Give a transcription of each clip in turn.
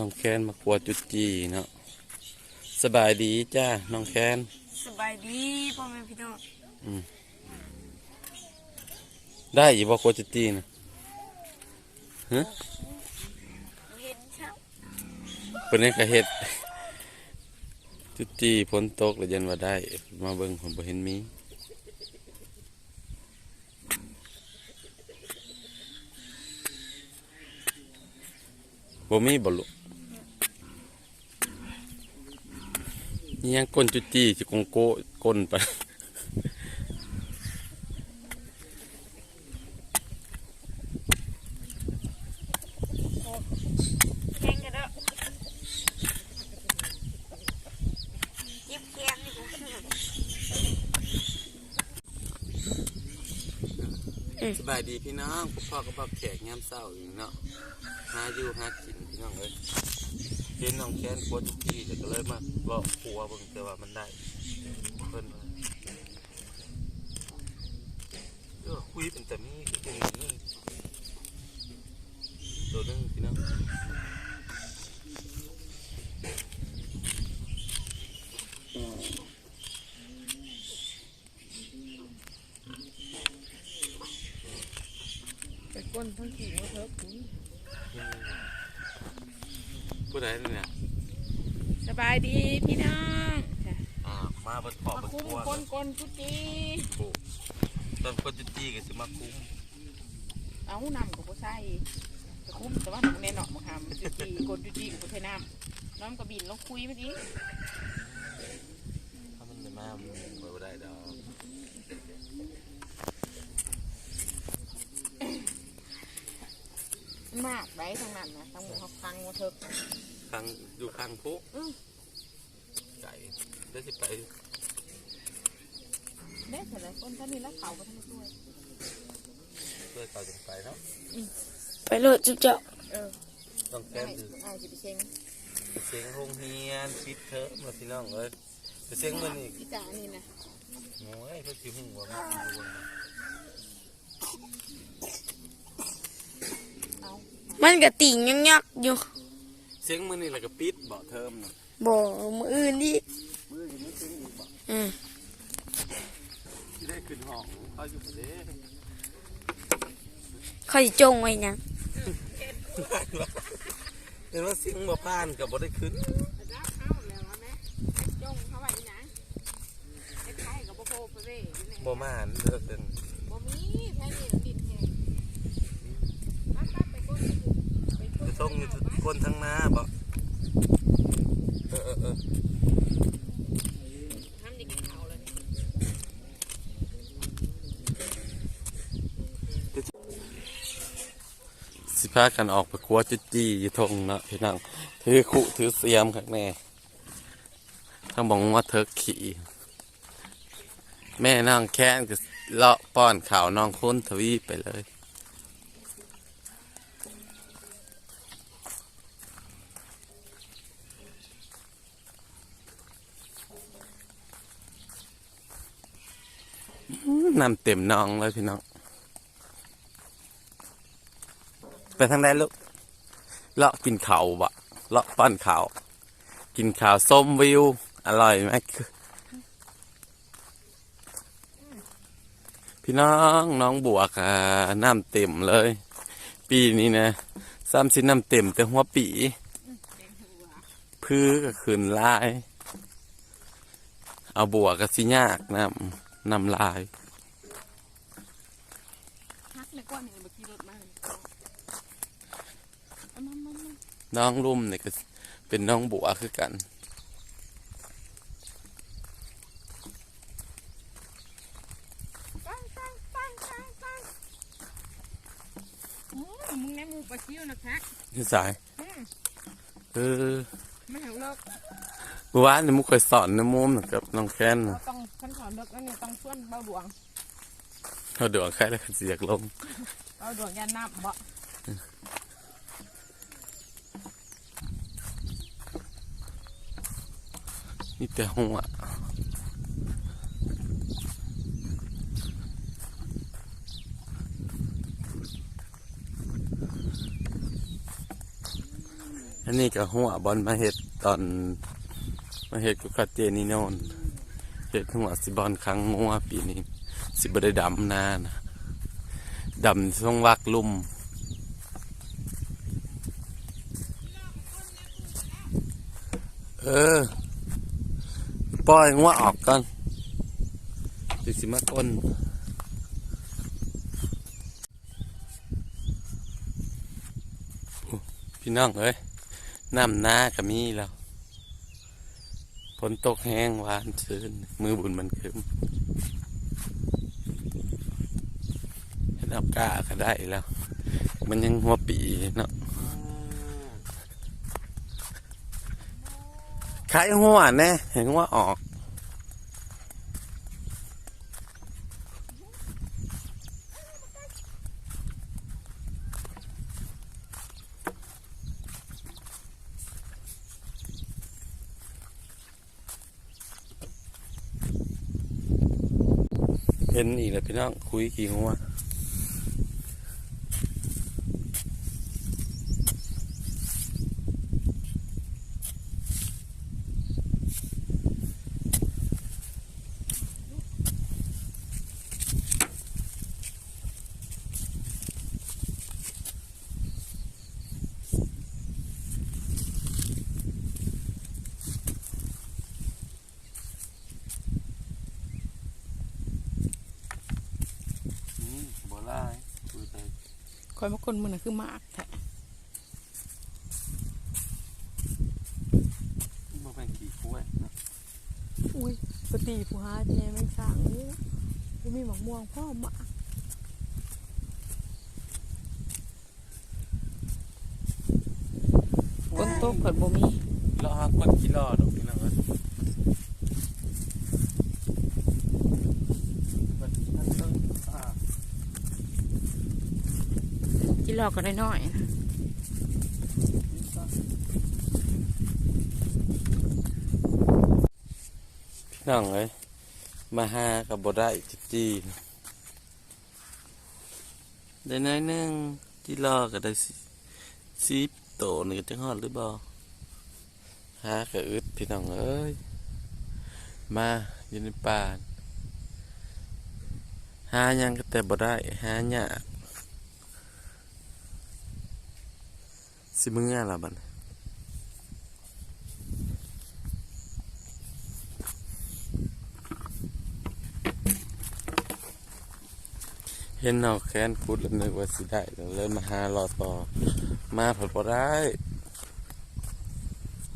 น้องแคนมาครัวจุดจีเนาะสบายดีจ้าน้องแคนสบายดีพ่อแม่พี่น้องได้อยู่บ่ครัวจุดจีนะฮะเห็นครับเป็นนี่ก็เฮ็ดจุดจีฝนตกแล้วยันว่าได้ มาเบิ่งผมบ่เห็นมีบ่มีบ่ลุ นี่ยังก้นจุจีสิกงโกก้นไปสบายดีพี่น้องพ่อกับพ่อแขกยามเศร้าอยู่เนาะหาอยู่หากินพี่น้องเอ้ย เห็นน้องแค้นปวดทุกทีแต่ก็เลยมาบอกผัวเบิ่งแต่ว่ามันได้เพิ่นว่าเออคุยเป็นแต่มีเป็นอย่างนี้ตัวนึงพี่น้องไปก้นทั้งขี่มาเถอคุณ ผู้ใดเนี่ยสบายดีพี่น้องจ้ะอ่ามาเบัดขอบมาเบัดคุ้มครัวก้นก้นทุกทีปลูกตอนคนจุจี้ก็สิมาคุ้มเอานำกับผู้ใส่จะคุ้มแต่ว่าหนูแน่นอนมาทำจุดจีก้นจุดจีกับผู้ใส่น้ำน้ำกระบินลงคุยเมื่อกี้ถ้ามันได้มามันบ่ได้ดอก มากไรทางนั้นนะทางหมูเขาฟังมาเถอะข้างอยู่ข้างคุกอื้อไก่ได้สิไปเด็กเสร็จแล้วก้นท่านนี้แล้วเขาก็ทั้งด้วยเพื่อเก่าจังไปเนาะไปโหลดจุ๊บเจ้าเออต้องแก้ง่ายมคือง่ายสิไปเช็งไปเสียงโรงเรียนปิดเทอมมาพี่น้องเอ้ยไปเสียงมันอีกพี่จ๋านี่นะโอ้ยเพื่อสิหุ่งว่ามันอยู่บนนั้นเอา มันก็ติ่งยังยักอยู่เสียงมันนี่แหละก็ปิดเบาะเทอมน่ะบ่มืออื่นดิมือยังไม่เสียงอีกบ่อืมที่ได้ขึ้นห้องเขาอยู่ประเด้เขาสิจงไว้หยังเห็นว่าเสียงบ่ผ่านกับบ่ได้ขึ้นรักเขาแล้วแม่จงเขาไว้นะไอ้ไข่กับโบโคไปเว้ยอยู่ไหนบ่มาหันเด้อเป็นบ่มีแค่นี้ดินแห้งรับรับไปก้นไปก้ ไป น ส่งอยู่คนทางหน้าบ่เออเออเออห้ามดิกินข้าเลยสิพากันออกไปครัวจุจี้อยู่ทงเนาะพี่น้องถือขุถือเสียมข้างแน่ถ้าบอกว่าเธอขี่แม่น้องแค้นก็เลาะป้อนข่าวน้องคุ้นทวีไปเลย น้ำเต็มน้องเลยพี่น้อง ไปทางใดลูก เลาะกินข้าวบะเลาะป้อนข้าวกินข้าวส้มวิว อร่อยไหมพี่น้องน้องบวกอะ น้ำเต็มเลย ปีนี้นะซ้ำสิน้ำเต็มแต่หัวปีพื้ก็ขึ้นลาย เอาบวกก็สิยากน้ำน้ำลาย กเลยก้อนนี่เมื่อกี้รถมาเอามามามาน้องรุ่มเนี่ยก็เป็นน้องบัวคือกัน ปังปังปังปังปังโอ้มึงแน่มูปลาชิวนะคะนี่สายอืมเออไม่เห็นเลิกเมื่อวานนี่มุกเคยสอนในมุมน่ะกับน้องแค้นเราน่ะต้องขั้นตอนเลิกแล้วนี่ต้องส่วนเบาดวง เขาเดือดแค่แล้วก็เสียกลงเบาดวงยันน้ำบ่นี่แต่หัวอันนี้ก็หัวบอลมาเห็ดตอนมาเห็ดกุกัดเจนี่โนนเห็ดหัวสิบอลครั้งงัวปีนี้ สิบได้ดำนานะดำช่วงวักลุ่มเออ ปล่อยงัวออกก่อนสิสิมาก้นพี่น้องเอ้ยน้ำหน้าก็มีแล้วฝนตกแห้งหวานชื้นมือบุญมันคืม เห็นเอากาก็ได้แล้ว มันยังหัวปีเนาะขายหัวแน่เห็นว่าออกเห็นอีกแล้วพี่น้องคุยกี่หัวอืมบ่ไล่คุยไป คอยมาคนมือน่ะคือมากแท้บ่เป็นกี่กล้วยเนาะอุ้ยปกติผู้หาแม่แม่งสั่งนี่บ่มีหมกม่วงพ่อมากคนโตเผิดบ่มีรอคนกี่รอดอกพี่น้องเอ้ยมันมันเอิ่มอ่า กินห ลอกก็ได้น้อยนะพี่น้องเอ้ยมาหากับบ่ได้จิจีได้น้อยนึงที่รอกก็ได้สิสิบโตนี่ก็จะฮอดหรือบ่หาก็อึดพี่น้องเอ้ยมาอยู่ในป่าหายังก็แต่บ่ได้หายาก สิมื้อละบัดเห็นเอาแค้นพูดแล้วนึกว่าสิได้เลยมาหารอต่อ มาผลบ่ได้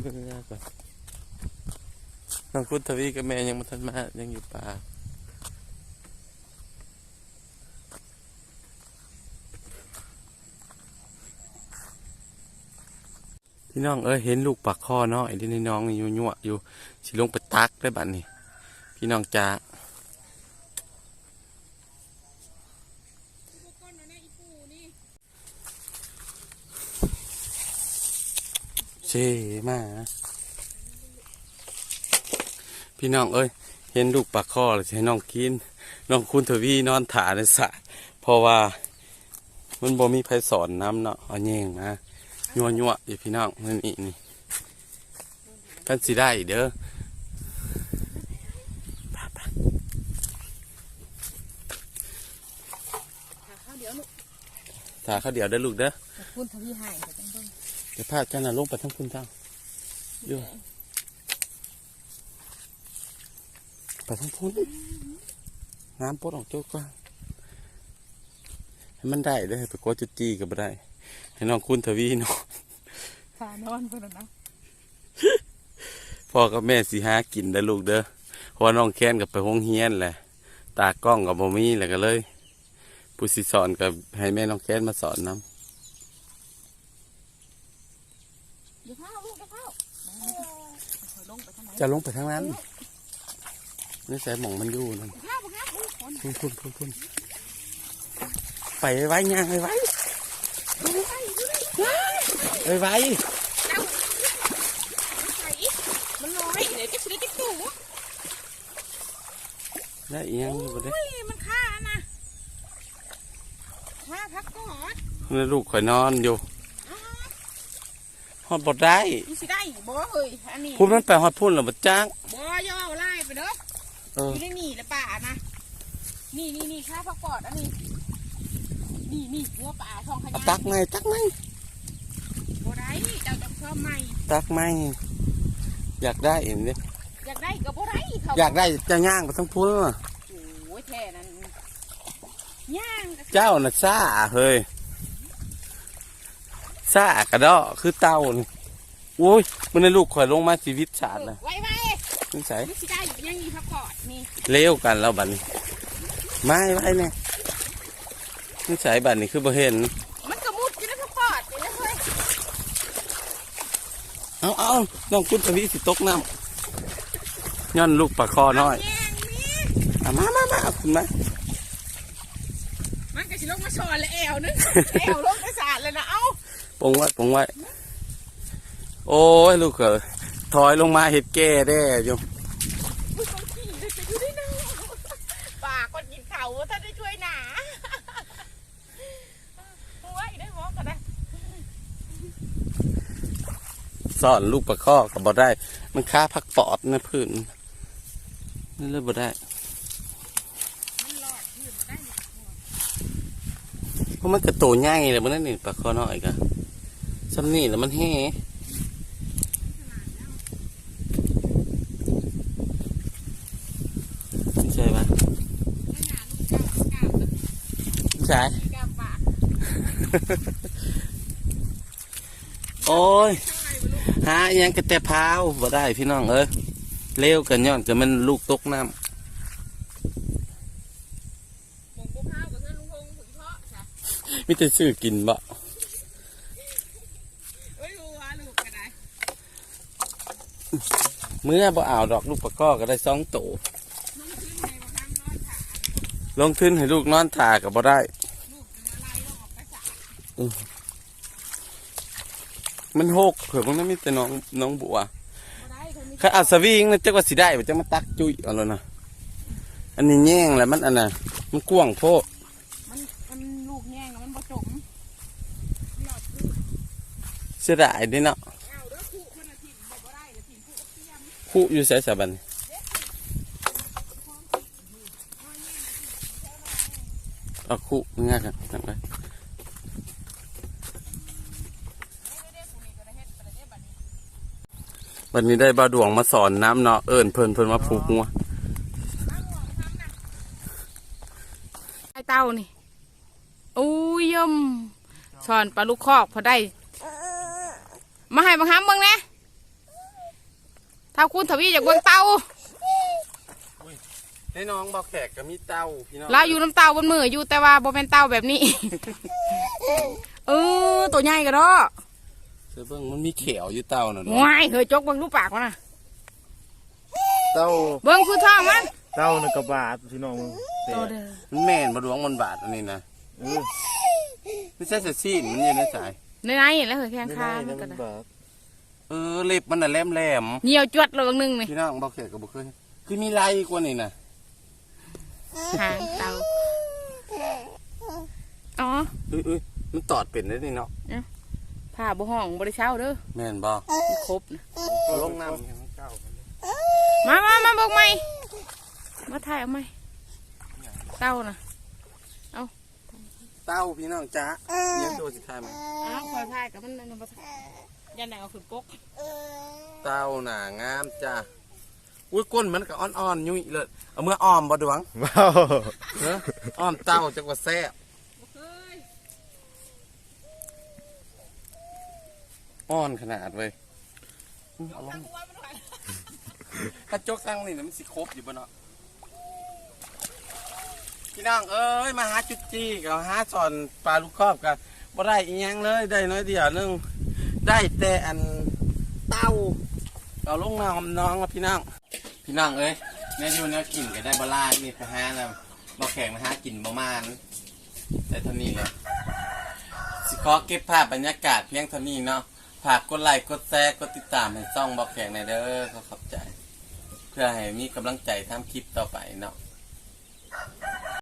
เบิ่งยากก่อนน้องคุณทวีกับแม่ยังมาทันมายังอยู่ป่า พี่น้องเอ้ยเห็นลูกปากคอเนาะไอ้ที่น้องอยู่ยั่วอยู่สิลงไปตักได้บัดนี้ พี่น้องจ้าเชมาพี่น้องเอ้ย เห็นลูกปลาข้อเลยให้น้องกิน น้องคุณทวีนอนถาในสระเพราะว่า มันบ่มีไผสอนน้ำเนาะเอาแยงมา ยัวยัวๆอยู่พี่น้องนี่นี่นี่กันสิได้เด้อไปไปข้าวเดี๋ยวลูกถาเขาเดี๋ยวได้อลูกเด้อคุณทวีหายก็ต้องเบิ่งเดี๋ยวพาเจ้าน่ะลงไปทั้งคุณเจ้าอยู่ไปทั้งคุณน้ำปดออกจุกก่อนให้มันได้ได้อให้ไปกดจุดจีก็บ่ได้ ให้น้องคุณทวีเนาะพา นอนเพิ่นน่ะนะพ่อกับแม่สิหากินได้อลูกเด้อเพราะว่าน้องแค้นกับไปห้องเฮียนแหละ ตากล้องกับบ่มีแหละก็เลยผู้สิสอนกับให้แม่น้องแค้นมาสอนน้เดี๋ยวข้าวลูกเดี๋ยวข้าวแม่คอยลงไปทางไหนำจะลงไปทางนั้นนี่ใส่หม่องมันอยู่นั่นข้าวบ่ข้าวคนพุ่นพุ่นพุ่นพุ่นไปไว้ย่างไว้ไว้ไว้ไว้ มันลอยเดี๋ยวจะซื้อติ๊กตู่ ได้อีหยังอยู่บ่ได้เฮ้ยมันฆ่านะฆ่าพักก่อนนี่ลูกข่อยนอนอยู่ฮอดบ่ได้มันสิได้บ่เฮ้ยอันนี้พูดมันไปฮอดพุ่นแล้วบ่จ้างบ่อย่าเอาไล่ไปเด้อเอออยู่ในนี่แหละป่านะนี่นี่นี่ข้าพักปอดอันนี้นี่นี่หัวป่าทองขเอายาตักไหมตักไหมบ่ได้เจ้าจะชอบใหม่ตักไหมอยากได้เห็นดิอยากได้ก็บ่ได้เขา อยากได้จะย่างไปทั้งพุ่นน่ะโอ้ยแท้นั้นย่างก็เจ้าน่ะซ่าเฮ้ยซ่ากระดอคือเต่านี่โอ้ยมันในลูกข่อยลงมาชีวิตชาตินะไว้ไว้นี่ใส่มันสิได้ยังมีพักปอดนี่เลี้ยวกันแล้วบัดนี้ไม่ไว้เนี่ยนี่ใส่บัดนี้คือบ่เห็น มันก็มุดอยู่ในพักปอดนี่นะเฮ้ยเอาเอาน้องคุณทวีสิตกน้ำ ย้อนลูกปลาคอน้อยแย่งนี่เอามามามาเอาคุณมามันก็สิลงมาชอนเลยแอวนึงแอวลงกระสาดเลยนะเอ้าปงไว้ปงไว้โอ้ยลูกเขยถอยลงมาเห็ดแก่แด้อยู่มึงต้องขี่เลยจะอยู่ได้นานปากคนกินเขาถ้าได้ช่วยหนาไว้ได้หมอก็ได้สอนลูกปลาคอกับบ่ได้ มันค่าพักปอดนะพื้น นั่นเลยบ่ได้มันหลอดยืดได้เพราะมันกระโตใหญ่เลยมันนั่นนี่ปลาคอน้อยกะซ้ำนี่แล้วมันแห่ไม่ใช่ปะไม่หนาลูกกาบกาบไม่ใช่กาบปากโอ้ยหาอิหยังกระแต่พร้าวบ่ได้พี่น้องเอ้ย เร็วกันย้อนกันมันลูกตกน้หมงกูพาวกับเพื่อนลุงพงศ์ผุยเพาะจ้ะำมิแต่ซื้อกินบ่เอ้ยวัวลูกก็ได้เมื่อบ่เอาดอกลูกปลาคอก็ได้สองโตน้องขึ้นในบางครั้งนอนขาลงทุนให้ลูกนอนถ่ากับบ่ได้ลูกจะมาไล่ลงออกกระสามันหกเผื่อมันไม่มีแต่น้องน้องบัว บ่ได้คนนี้ข้าอัศวิงนะจักว่าสิได้บ่จักมาตักจุยเอาแล้วนะอันนี้แย่งแหละมันอันน่ะมันกว้างโพดมันมันลูกแง่งอะมันบ่จมหลอดคือเสียดายเด้เนาะเอาเด้อคู่มันละทิ่มบ่บ่ได้ละทิ่มคู่กับเทียมคู่อยู่ไสสะบันเอาคู่ง่ายกันนั่งไป เด้อเด้อคู่นี้ก็ได้เฮ็ดไปแล้วเด้อบัดนี้ วันนี้ได้บาดวงมาสอนน้ำเนาะเอิญเพิ่นเพิ่นมาผูกงัวไอ้เต้านี่อุ้ยยมสอนปลาลูกคอกพอได้ มาให้บังคับเบิ่งแหน่ถ้าคุณทวีอยากเบิ่งเต้าให้น้องบอกแขกก็มีเต้าพี่น้องเราอยู่น้ำเต้าบนมืออยู่แต่ว่าบ่เป็นเต้าแบบนี้ เออตัวใหญ่ก็ดอเสื อเบิ่งมันมีเขียวอยู่เต้าน่ะเนาะว้ายเฮ้ยจกเบิ่งลูกปากมันน่ะเต้าเบิ่งคือท้องมันเต้าในกระบาดพี่น้องแต่โตเด้อมันแม่นบาดวงมันบาดอันนี้นะเออไม่ใช่เสซีนมันอยู่ในสายในไหนแล้วเฮ้ยแข้งไม่ขาได้มันะนก็มันได้บาดเออเล็บมันน่ะแหลมแหลมเหนียวจวดเลยบางหนึงนี่ๆพี่น้องบอกแขกก็บ่เคยคือมีลายกว่านี่น่ะหางเต่าอ๋อเอ้ยเอ้ยมันตอดเป็นได้นี่เนาะ ผ้าบ่ห้องบ่ได้เช่าเด้อแม่นบ่มันครบนะลงน้มามามาบอกใหม่มาถ่ายเอาใหม่เต้าน่ะำเต้าพี่น้องจ้าเลี้ยงตัวสิทายมั้ยอ้าวขอถ่ายกับมันนั่นบ่ถ่ายยันไหนเอาขึ้นปกเต้าหน่างามจ้าอุ้ยก้นมันก็อ่อนๆยุ่ยเลยเอามื่ออ้อมบ่ดวงว้าว เนอะอ้อมเต้าจักว่าแซ่บ เฮ้ย อ่อนขนาดเว้ยเอาลงหัวมันหน่อยถ้าจกตั้งนี่นะมันสิครบอยู่บ่เนาะพี่น้องเอ้ยมาหาจุดจีกับหาสอนปลาลูกครอบกับบ่ได้อีหยังเลยได้น้อยเดียวนึงได้แต่อันเต้าเอาลงน้ำน้องกับพี่น้องพี่น้องเอ้ยแม่อยู่แนวกินก็ได้บ่ล่านี่ไปหาแล้วบ่แข่งมาหากินบ่มานแต่เท่านี้แหละสิขอเก็บภาพบรรยากาศเพียงเท่านี้เนาะ ฝากกดไลค์กดแชร์กดติดตามให้ซ่องบอกแข่งในอยเด้อขอขอบใจ เพื่อให้มีกำลังใจทำคลิปต่อไปเนาะ